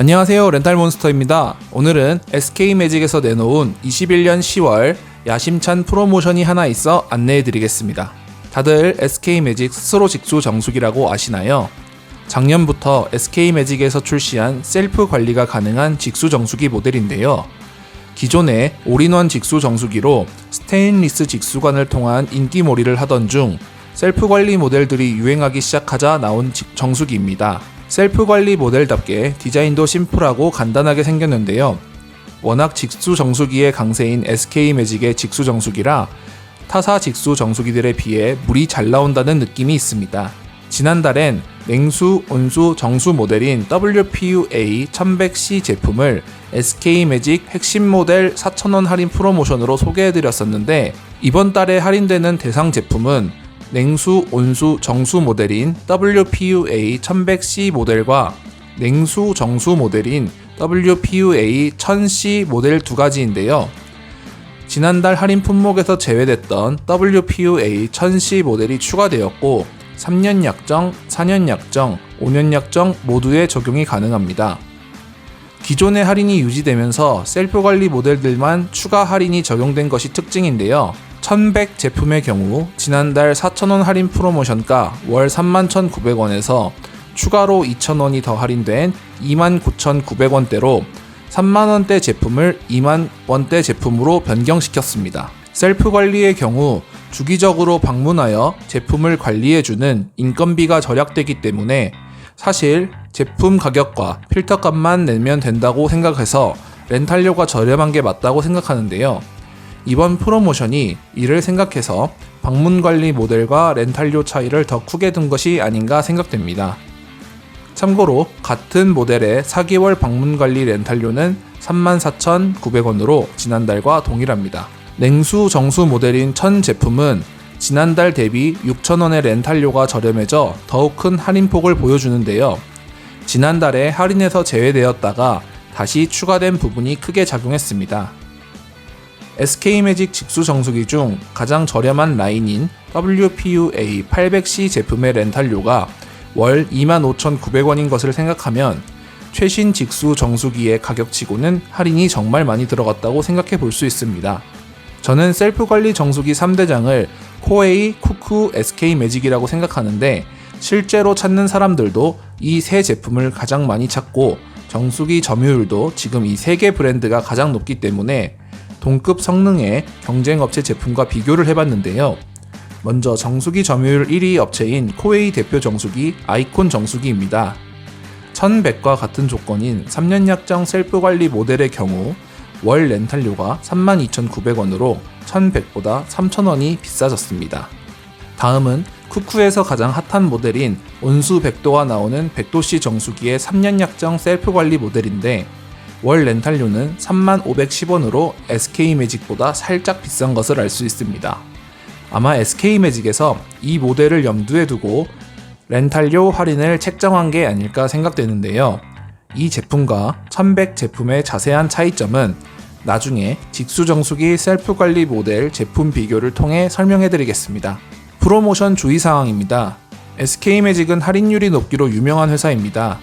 안녕하세요 렌탈몬스터입니다. 오늘은 SK매직에서 내놓은 21년 10월 야심찬 프로모션이 하나 있어 안내해 드리겠습니다. 다들 SK매직 스스로 직수 정수기라고 아시나요? 작년부터 SK매직에서 출시한 셀프 관리가 가능한 직수 정수기 모델인데요. 기존의 올인원 직수 정수기로 스테인리스 직수관을 통한 인기몰이를 하던 중 셀프 관리 모델들이 유행하기 시작하자 나온 직- 정수기입니다. 셀프 관리 모델답게 디자인도 심플하고 간단하게 생겼는데요. 워낙 직수 정수기의 강세인 SK 매직의 직수 정수기라 타사 직수 정수기들에 비해 물이 잘 나온다는 느낌이 있습니다. 지난달엔 냉수, 온수, 정수 모델인 WPUA 1100C 제품을 SK 매직 핵심 모델 4,000원 할인 프로모션으로 소개해드렸었는데 이번 달에 할인되는 대상 제품은 냉수, 온수, 정수 모델인 WPUA 1100C 모델과 냉수, 정수 모델인 WPUA 1000C 모델 두 가지인데요. 지난달 할인 품목에서 제외됐던 WPUA 1000C 모델이 추가되었고 3년 약정, 4년 약정, 5년 약정 모두에 적용이 가능합니다. 기존의 할인이 유지되면서 셀프 관리 모델들만 추가 할인이 적용된 것이 특징인데요. 1100 제품의 경우 지난달 4,000원 할인 프로모션가 월 31,900원에서 추가로 2,000원이 더 할인된 29,900원대로 3만원대 제품을 2만원대 제품으로 변경시켰습니다. 셀프 관리의 경우 주기적으로 방문하여 제품을 관리해주는 인건비가 절약되기 때문에 사실 제품 가격과 필터 값만 내면 된다고 생각해서 렌탈료가 저렴한 게 맞다고 생각하는데요. 이번 프로모션이 이를 생각해서 방문 관리 모델과 렌탈료 차이를 더 크게 둔 것이 아닌가 생각됩니다. 참고로 같은 모델의 4개월 방문 관리 렌탈료는 34,900원으로 지난달과 동일합니다. 냉수 정수 모델인 1000 제품은 지난달 대비 6,000원의 렌탈료가 저렴해져 더욱 큰 할인폭을 보여주는데요. 지난달에 할인에서 제외되었다가 다시 추가된 부분이 크게 작용했습니다. SK매직 직수 정수기 중 가장 저렴한 라인인 WPUA 800C 제품의 렌탈료가 월 25,900원인 것을 생각하면 최신 직수 정수기의 가격치고는 할인이 정말 많이 들어갔다고 생각해 볼 수 있습니다. 저는 셀프 관리 정수기 3대장을 코에이, 쿠쿠, SK 매직이라고 생각하는데 실제로 찾는 사람들도 이 세 제품을 가장 많이 찾고 정수기 점유율도 지금 이 세 개 브랜드가 가장 높기 때문에 동급 성능의 경쟁 업체 제품과 비교를 해봤는데요. 먼저 정수기 점유율 1위 업체인 코웨이 대표 정수기 아이콘 정수기입니다. 1100과 같은 조건인 3년 약정 셀프 관리 모델의 경우 월 렌탈료가 32,900원으로 1100보다 3,000원이 비싸졌습니다. 다음은 쿠쿠에서 가장 핫한 모델인 온수 100도가 나오는 100도씨 정수기의 3년 약정 셀프 관리 모델인데 월 렌탈료는 3510원으로 SK매직보다 살짝 비싼 것을 알 수 있습니다. 아마 SK매직에서 이 모델을 염두에 두고 렌탈료 할인을 책정한 게 아닐까 생각되는데요. 이 제품과 1100 제품의 자세한 차이점은 나중에 직수정수기 셀프 관리 모델 제품 비교를 통해 설명해 드리겠습니다. 프로모션 주의사항입니다. SK매직은 할인율이 높기로 유명한 회사입니다.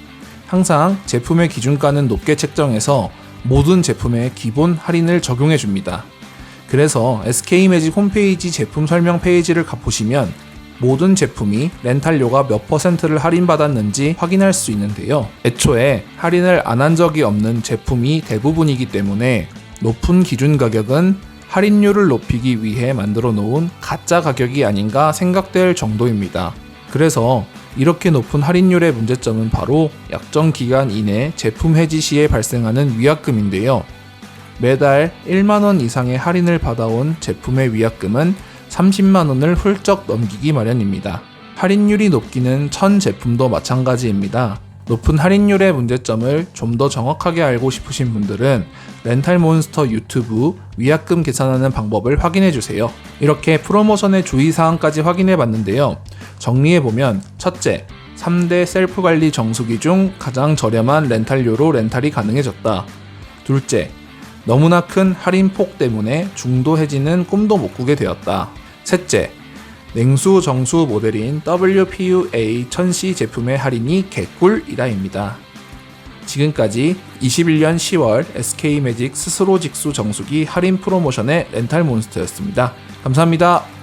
항상 제품의 기준가는 높게 책정해서 모든 제품에 기본 할인을 적용해 줍니다. 그래서 SK매직 홈페이지 제품 설명 페이지를 가보시면 모든 제품이 렌탈료가 몇 퍼센트를 할인받았는지 확인할 수 있는데요. 애초에 할인을 안 한 적이 없는 제품이 대부분이기 때문에 높은 기준 가격은 할인율을 높이기 위해 만들어 놓은 가짜 가격이 아닌가 생각될 정도입니다. 그래서 이렇게 높은 할인율의 문제점은 바로 약정 기간 이내 제품 해지 시에 발생하는 위약금인데요. 매달 1만원 이상의 할인을 받아온 제품의 위약금은 30만원을 훌쩍 넘기기 마련입니다. 할인율이 높기는 천 제품도 마찬가지입니다. 높은 할인율의 문제점을 좀 더 정확하게 알고 싶으신 분들은 렌탈몬스터 유튜브 위약금 계산하는 방법을 확인해 주세요. 이렇게 프로모션의 주의사항까지 확인해 봤는데요. 정리해 보면 첫째, 3대 셀프 관리 정수기 중 가장 저렴한 렌탈료로 렌탈이 가능해졌다. 둘째, 너무나 큰 할인 폭 때문에 중도 해지는 꿈도 못 꾸게 되었다. 셋째, 냉수 정수 모델인 WPUA 1000C 제품의 할인이 개꿀이다입니다. 지금까지 21년 10월 SK 매직 스스로 직수 정수기 할인 프로모션의 렌탈 몬스터였습니다. 감사합니다.